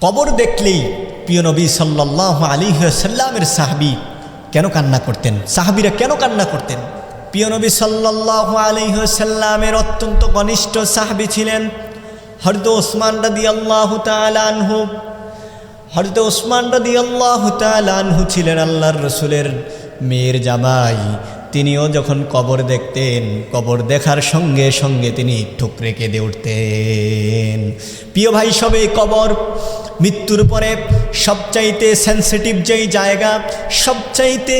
কবর দেখলেই প্রিয় নবী সাল্লাহ আলী সাল্লামের সাহাবি কেন কান্না করতেন? সাহাবিরা কেন কান্না করতেন? প্রিয় নবী সাল্লাহ আলী সাল্লামের অত্যন্ত ঘনিষ্ঠ সাহাবি ছিলেন হরদ ওসমান রাদি আল্লাহ আনহু। হরদ ওসমান রাদি আল্লাহ আনহু ছিলেন আল্লাহর রসুলের মেয়ের জামাই। তিনিও যখন কবর দেখতেন, কবর দেখার সঙ্গে সঙ্গে তিনি ঠুকরে কেঁদে উঠতেন। প্রিয় ভাই, সবে কবর, মৃত্যুর পরে সবচাইতে সেন্সিটিভ যেই জায়গা, সবচাইতে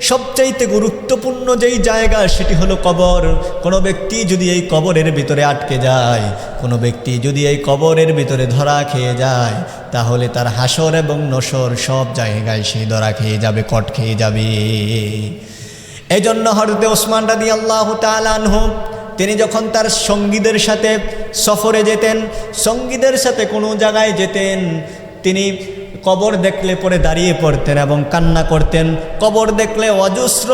সবচাইতে গুরুত্বপূর্ণ যেই জায়গা, সেটি হলো কবর। কোনো ব্যক্তি যদি এই কবরের ভিতরে আটকে যায়, কোনো ব্যক্তি যদি এই কবরের ভিতরে ধরা খেয়ে যায়, তাহলে তার হাসর এবং নসর সব জায়গায় সে ধরা খেয়ে যাবে, কট খেয়ে যাবে। এই জন্য হরতে ওসমান রাদি আল্লাহ তালানহ তিনি যখন তার সঙ্গীদের সাথে সফরে যেতেন, সঙ্গীদের সাথে কোনো জায়গায় যেতেন, তিনি কবর দেখলে পরে দাঁড়িয়ে পড়তেন এবং কান্না করতেন। কবর দেখলে অজস্র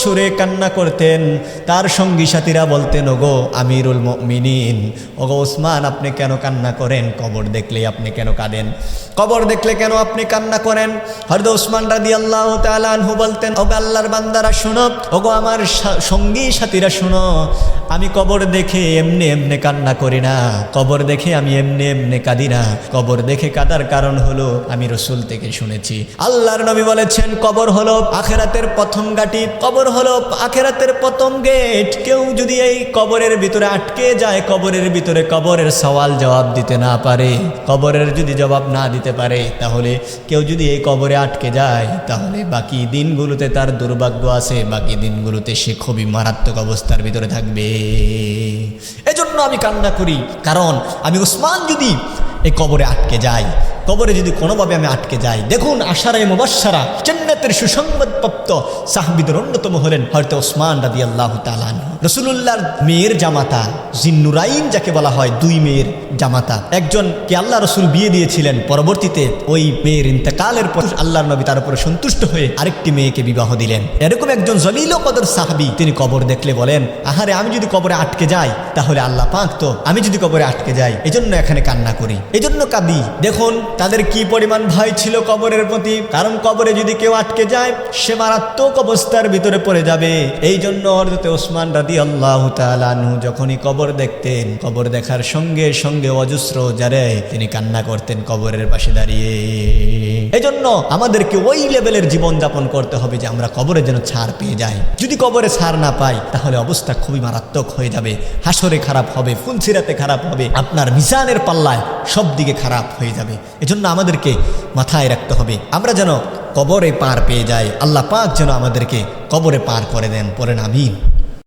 সুরে কান্না করতেন। তার সঙ্গী সাথীরা বলতেন, ওগো আমিরুল মিনিন ওগো ওসমান, আপনি কেন কান্না করেন? কবর দেখলে আপনি কেন কাঁদেন? কবর দেখলে কেন আপনি কান্না করেন? হরদ ওসমান রাদি আল্লাহ তালু বলতেন, ওগো আল্লাহর বান্দারা শুনো, ওগো আমার সঙ্গী সাথীরা শুনো, আমি কবর দেখে এমনি এমনি কান্না করি না। কবর দেখে আমি এমনি এমনি কাঁদি না। কবর দেখে কাদার কারণ হলো, আমি রসুল থেকে শুনেছি। আল্লাহর নবী বলেছেন, কবর হলো আখেরাতের প্রথম গাটি কবর হলো আখেরাতের প্রথম গেট। কেউ যদি এই কবরের ভিতরে আটকে যায়, কবরের ভিতরে কবরের সওয়াল জবাব দিতে না পারে। কবরের যদি জবাব না দিতে পারে, তাহলে কেউ যদি এই কবরে আটকে যায়, তাহলে বাকি দিনগুলোতে তার দুর্ভাগ্য আছে, বাকি দিনগুলোতে সে খুবই মারাত্মক অবস্থার ভিতরে থাকবে। এজন্য আমি কান্না করি, কারণ আমি উসমান যদি এই কবরে আটকে যাই। কবরে যদি কোনোভাবে আমি আটকে যাই। দেখুন আশারায় মুবাসারা চেন্নাতের সুসংবাদপ্রাপ্ত সাহবিদের অন্যতম হলেন হয়তো ওসমান রাদি আল্লাহ তালান রসুল্লাহর মেয়ের জামাতা জিন্নুরাইন যাকে বলা হয়, দুই মেয়ের জামাতা। একজন কে আল্লাহ রসুল বিয়ে দিয়েছিলেন, পরবর্তীতে ওই মেয়ের ইন্তেকালের পর আল্লাহর নবী তার উপরে সন্তুষ্ট হয়ে আরেকটি মেয়েকে বিবাহ দিলেন। এরকম একজন জলিল কদর সাহাবি, তিনি কবর দেখলে বলেন, আহারে, আমি যদি কবরে আটকে যাই, তাহলে আল্লাহ পাক তো আমি যদি কবরে আটকে যাই, এজন্য এখানে কান্না করি। এজন্য কাঁদি। দেখুন, তাদের কি পরিমাণ ভয় ছিল কবরের প্রতি? কারণ কবরে যদি কেউ আটকে যায়, সে মারাত্মক অবস্থার ভিতরে পড়ে যাবে। এই জন্য হরদতে ওসমান রাদি আল্লাহ তালু যখনই কবর দেখতেন, কবর দেখার সঙ্গে সঙ্গে অজস্র যারে তিনি কান্না করতেন কবরের পাশে দাঁড়িয়ে। এজন্য আমাদেরকে ওই লেভেলের জীবন যাপন করতে হবে যে আমরা কবরে যেন ছাড় পেয়ে যাই। যদি কবরে ছাড় না পাই, তাহলে অবস্থা খুবই মারাত্মক হয়ে যাবে। হাসরে খারাপ হবে, ফুলসিরাতে খারাপ হবে, আপনার মিজানের পাল্লায় সব দিকে খারাপ হয়ে যাবে। এজন্য আমাদেরকে মাথায় রাখতে হবে, আমরা যেন কবরে পার পেয়ে যায়। আল্লাহ পাক যেন আমাদেরকে কবরে পার করে দেন পরে আমিন।